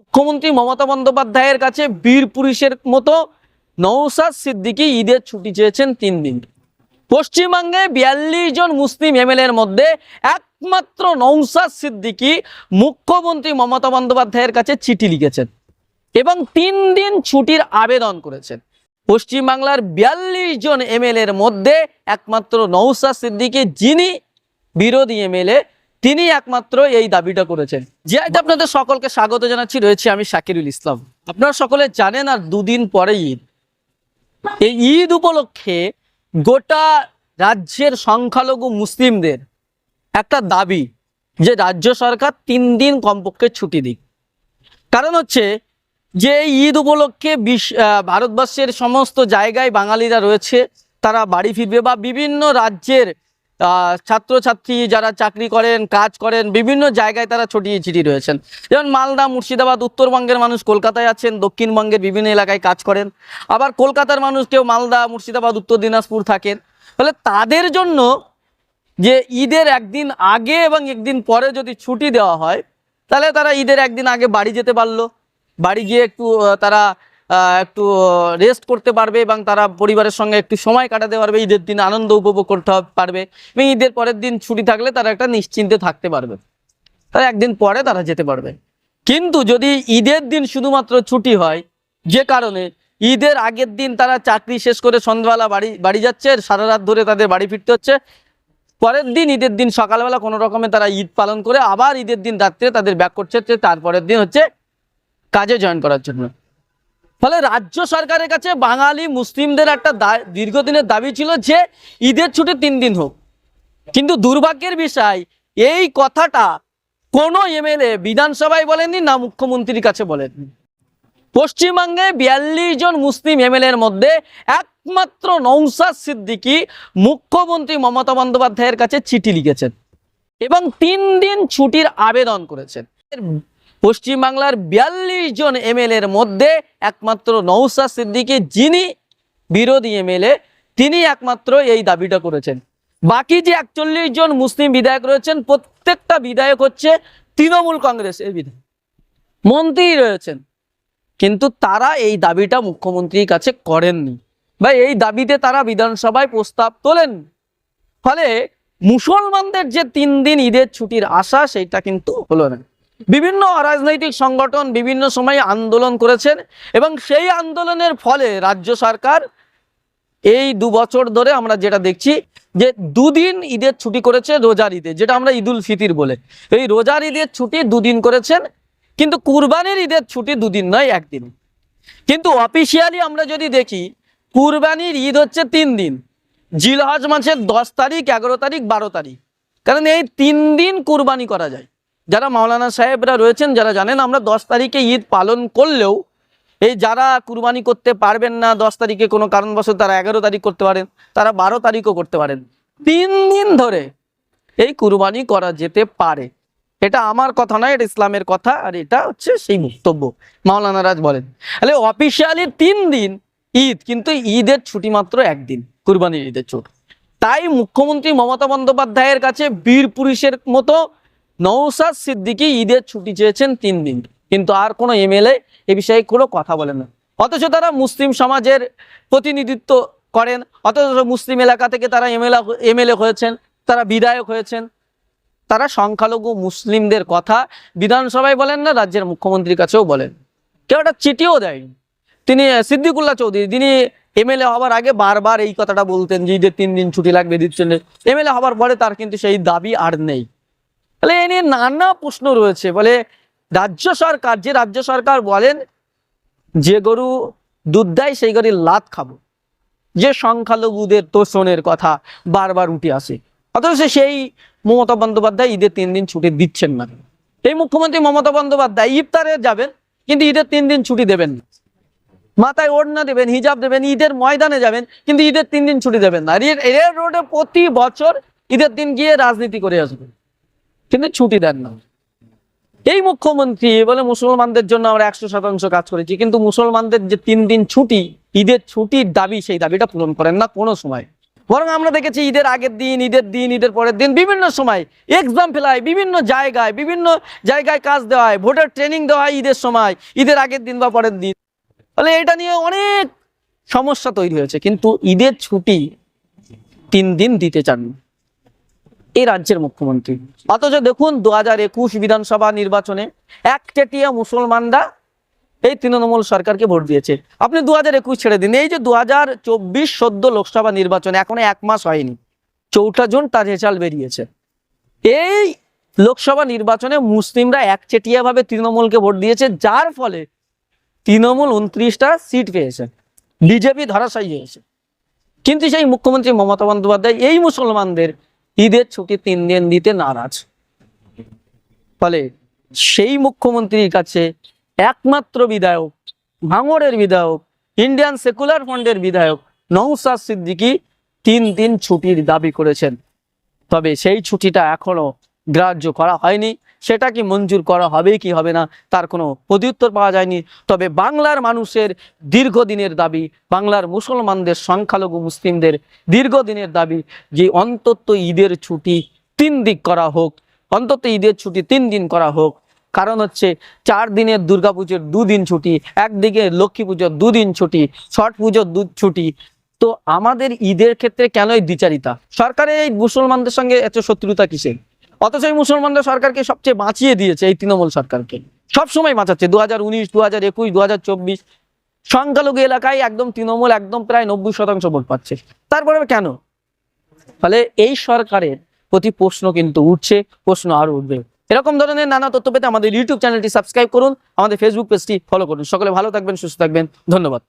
মুখ্যমন্ত্রী মমতা বন্দ্যোপাধ্যায়ের কাছে বীর পুরুষের মতো নৌসাদ সিদ্দিকী ঈদের ছুটি চেয়েছেন তিন দিন। পশ্চিমবঙ্গে বিয়াল্লিশ জন মুসলিম এমএলএ এর মধ্যে একমাত্র নৌসাদ সিদ্দিকী মুখ্যমন্ত্রী মমতা বন্দ্যোপাধ্যায়ের কাছে চিঠি লিখেছেন এবং তিন দিন ছুটির আবেদন করেছেন। পশ্চিমবাংলার বিয়াল্লিশ জন এমএলএ এর মধ্যে একমাত্র নৌসাদ সিদ্দিকী যিনি বিরোধী এমএলএ তিনি একমাত্র এই দাবিটা করেছেন। যে আজ আপনাদের সকলকে স্বাগত জানাচ্ছি রয়েছে আমি শাকিরুল ইসলাম। আপনারা সকলে জানেন আর দুদিন পরে ঈদ। এই ঈদ উপলক্ষে গোটা রাজ্যের সংখ্যালঘু মুসলিমদের একটা দাবি যে রাজ্য সরকার তিন দিন কমপক্ষে ছুটি দিক। কারণ হচ্ছে যে এই ঈদ উপলক্ষে বিশ- আহ, ভারতবর্ষের সমস্ত জায়গায় বাঙালিরা রয়েছে তারা বাড়ি ফিরবে বা বিভিন্ন রাজ্যের ছাত্রছাত্রী যারা চাকরি করেন, কাজ করেন, বিভিন্ন জায়গায় তারা ছড়িয়ে ছিটিয়ে রয়েছেন। যেমন মালদা, মুর্শিদাবাদ, উত্তরবঙ্গের মানুষ কলকাতায় আছেন, দক্ষিণবঙ্গের বিভিন্ন এলাকায় কাজ করেন। আবার কলকাতার মানুষ কেউ মালদা, মুর্শিদাবাদ, উত্তর দিনাজপুর থাকেন। ফলে তাদের জন্য যে ঈদের একদিন আগে এবং একদিন পরে যদি ছুটি দেওয়া হয়, তাহলে তারা ঈদের একদিন আগে বাড়ি যেতে পারল। বাড়ি গিয়ে একটু তারা একটু রেস্ট করতে পারবে এবং তারা পরিবারের সঙ্গে একটু সময় কাটাতে পারবে। ঈদের দিন আনন্দ উপভোগ করতে পারবে। এবং ঈদের পরের দিন ছুটি থাকলে তারা একটা নিশ্চিন্তে থাকতে পারবে। তারা একদিন পরে তারা যেতে পারবে। কিন্তু যদি ঈদের দিন শুধুমাত্র ছুটি হয়, যে কারণে ঈদের আগের দিন তারা চাকরি শেষ করে সন্ধ্যাবেলা বাড়ি বাড়ি যাচ্ছে, সারা রাত ধরে তাদের বাড়ি ফিরতে হচ্ছে। পরের দিন, ঈদের দিন সকালবেলা কোনো রকমে তারা ঈদ পালন করে আবার ঈদের দিন রাত্রে তাদের ব্যাক করছে, তারপরের দিন হচ্ছে কাজে জয়েন করার জন্য। ফলে রাজ্য সরকারের কাছে বাঙালি মুসলিমদের একটা দীর্ঘদিনের দাবি ছিল যে ঈদের ছুটি তিন দিন হোক। কিন্তু দুর্ভাগ্যের বিষয়, এই কথাটা কোনো এমএলএ বিধানসভায় বলেননি, না মুখ্যমন্ত্রীর কাছে বলেননি। পশ্চিমবঙ্গে বিয়াল্লিশ জন মুসলিম এমএলএ এর মধ্যে একমাত্র নৌসাদ সিদ্দিকী মুখ্যমন্ত্রী মমতা বন্দ্যোপাধ্যায়ের কাছে চিঠি লিখেছেন এবং তিন দিন ছুটির আবেদন করেছেন। পশ্চিমবাংলার বিয়াল্লিশ জন এমএলএ এর মধ্যে একমাত্র নৌসা সিদ্দিকী, যিনি বিরোধী এমএলএ, তিনি একমাত্র এই দাবিটা করেছেন। বাকি যে একচল্লিশ জন মুসলিম বিধায়ক রয়েছেন, প্রত্যেকটা বিধায়ক হচ্ছে তৃণমূল কংগ্রেসের বিধায়ক। মন্ত্রী রয়েছেন, কিন্তু তারা এই দাবিটা মুখ্যমন্ত্রীর কাছে করেননি বা এই দাবিতে তারা বিধানসভায় প্রস্তাব তোলেন। ফলে মুসলমানদের যে তিন দিন ঈদের ছুটির আশা, সেটা কিন্তু হলো না। বিভিন্ন অরাজনৈতিক সংগঠন বিভিন্ন সময় আন্দোলন করেছেন এবং সেই আন্দোলনের ফলে রাজ্য সরকার এই দু বছর ধরে আমরা যেটা দেখছি যে দুদিন ঈদের ছুটি করেছে রোজার ঈদে, যেটা আমরা ঈদুল ফিতির বলে। এই রোজার ঈদের ছুটি দুদিন করেছেন, কিন্তু কুরবানির ঈদের ছুটি দুদিন নয়, একদিন। কিন্তু অফিসিয়ালি আমরা যদি দেখি, কুরবানির ঈদ হচ্ছে তিন দিন। জিলহজ মাসের দশ তারিখ, এগারো তারিখ, বারো তারিখ। কারণ এই তিন দিন কুরবানি করা যায়। যারা মাওলানা সাহেবরা রয়েছেন, যারা জানেন আমরা দশ তারিখে ঈদ পালন করলেও এই যারা কুরবানি করতে পারবেন না, দশ তারিখে কোনো কারণবশত তারা এগারো তারিখ করতে পারেন, তারা বারো তারিখও করতে পারেন। তিন দিন ধরে এই কুরবানি করা যেতে পারে। এটা আমার কথা নয়, এটা ইসলামের কথা, আর এটা হচ্ছে সেই বক্তব্য, মাওলানা রাজ বলেন। তাহলে অফিসিয়ালি তিন দিন ঈদ, কিন্তু ঈদের ছুটি মাত্র একদিন, কুরবানির ঈদের ছুটি। তাই মুখ্যমন্ত্রী মমতা বন্দ্যোপাধ্যায়ের কাছে বীর পুরুষের মতো নৌসাদ সিদ্দিকী ঈদের ছুটি চেয়েছেন তিন দিন কিন্তু আর কোনো এমএলএ এ বিষয়ে কোনো কথা বলেন না। অথচ তারা মুসলিম সমাজের প্রতিনিধিত্ব করেন অথচ মুসলিম এলাকা থেকে তারা এমএলএ এমএলএ হয়েছেন তারা বিধায়ক হয়েছেন। তারা সংখ্যালঘু মুসলিমদের কথা বিধানসভায় বলেন না রাজ্যের মুখ্যমন্ত্রীর কাছেও বলেন। কেউ একটা চিঠিও দেয় তিনি আহ, সিদ্দিকুল্লাহ চৌধুরী তিনি এমএলএ হওয়ার আগে বারবার এই কথাটা বলতেন যে ঈদের তিন দিন ছুটি লাগবে দিচ্ছেন এমএলএ হওয়ার পরে তার কিন্তু সেই দাবি আর নেই। তাহলে এ নিয়ে নানা প্রশ্ন রয়েছে। বলে রাজ্য সরকার, যে রাজ্য সরকার বলেন, যে গরু দুধ দেয়, সেই গরুর লাত খাব। যে সংখ্যালঘুদের তোষণের কথা বারবার উঠে আসে। অথচ সেই মমতা বন্দ্যোপাধ্যায় ঈদের তিন দিন ছুটি দিচ্ছেন না। এই মুখ্যমন্ত্রী মমতা বন্দ্যোপাধ্যায় ইফতারে যাবেন, কিন্তু ঈদের তিন দিন ছুটি দেবেন না। মাথায় ওড়না দেবেন, হিজাব দেবেন, ঈদের ময়দানে যাবেন, কিন্তু ঈদের তিন দিন ছুটি দেবেন না। রোডে প্রতি বছর ঈদের দিন গিয়ে রাজনীতি করে আসবেন। কিন্তু ছুটি দেন না। এই মুখ্যমন্ত্রী বলে মুসলমানদের জন্য আমরা একশো শতাংশ কাজ করেছি, কিন্তু মুসলমানদের যে তিন দিন ছুটি, ঈদের ছুটির দাবি, সেই দাবিটা পূরণ করেন না কোনো সময়। বরং আমরা দেখেছি ঈদের আগের দিন, ঈদের দিন, ঈদের পরের দিন বিভিন্ন সময় এক্সাম ফেলায় বিভিন্ন জায়গায় বিভিন্ন জায়গায় কাজ দেওয়া হয়, ভোটার ট্রেনিং দেওয়া হয় ঈদের সময়, ঈদের আগের দিন বা পরের দিন। তাহলে এটা নিয়ে অনেক সমস্যা তৈরি হয়েছে, কিন্তু ঈদের ছুটি তিন দিন দিতে চান এই রাজ্যের মুখ্যমন্ত্রী। অথচ দেখুন দু হাজার একুশ বিধানসভা নির্বাচনে একচেটিয়া মুসলমানরা এই তৃণমূল সরকারকে ভোট দিয়েছে। আপনি দু হাজার একুশ ছেড়ে দিন। এই যে দু হাজার চব্বিশ সদ্য লোকসভা নির্বাচনে, এখনও এক মাস হয়নি। চৌঠা জুন তার রেজাল্ট বেরিয়েছে। এই লোকসভা নির্বাচনে মুসলিমরা একচেটিয়াভাবে তৃণমূলকে ভোট দিয়েছে, যার ফলে তৃণমূল উনত্রিশটা সিট পেয়েছে। বিজেপি ধরাশায়ী হয়েছে। কিন্তু সেই মুখ্যমন্ত্রী মমতা বন্দ্যোপাধ্যায় এই মুসলমানদের ঈদের ছুটি তিন দিন দিতে নারাজ। ফলে সেই মুখ্যমন্ত্রীর কাছে একমাত্র বিধায়ক, ভাঙড়ের বিধায়ক, ইন্ডিয়ান সেকুলার ফন্ডের বিধায়ক নৌসাদ সিদ্দিকি তিন দিন ছুটির দাবি করেছেন। তবে সেই ছুটিটা এখনও গ্রাহ্য করা হয়নি। সেটা কি মঞ্জুর করা হবে কি হবে না, তার কোনো প্রত্যুত্তর পাওয়া যায়নি। তবে বাংলার মানুষের দীর্ঘদিনের দাবি, বাংলার মুসলমানদের সংখ্যালঘু মুসলিমদের দীর্ঘদিনের দাবি যে অন্তত ঈদের ছুটি তিন দিক করা হোক, অন্তত ঈদের ছুটি তিন দিন করা হোক। কারণ হচ্ছে চার দিনের দুর্গাপুজোর দুদিন ছুটি, একদিকে লক্ষ্মী পুজোর দুদিন ছুটি, ছট পুজোর দু ছুটি। তো আমাদের ঈদের ক্ষেত্রে কেনই দ্বিচারিতা? সরকারের এই মুসলমানদের সঙ্গে এত শত্রুতা কিসের? অথচ এই মুসলমানরা সরকারকে সবচেয়ে বাঁচিয়ে দিয়েছে, এই তৃণমূল সরকারকে। সব সময় বাঁচাচ্ছে। দু হাজার উনিশ দু হাজার একুশ দু হাজার চব্বিশ সংখ্যালঘু এলাকায় একদম তৃণমূল একদম প্রায় নব্বই শতাংশ ভোট পাচ্ছে। তারপরে কেন? ফলে এই সরকারের প্রতি প্রশ্ন কিন্তু উঠছে, প্রশ্ন আরও উঠবে। এরকম ধরনের নানা তথ্য পেতে আমাদের ইউটিউব চ্যানেলটি সাবস্ক্রাইব করুন, আমাদের ফেসবুক পেজটি ফলো করুন। সকলে ভালো থাকবেন, সুস্থ থাকবেন। ধন্যবাদ।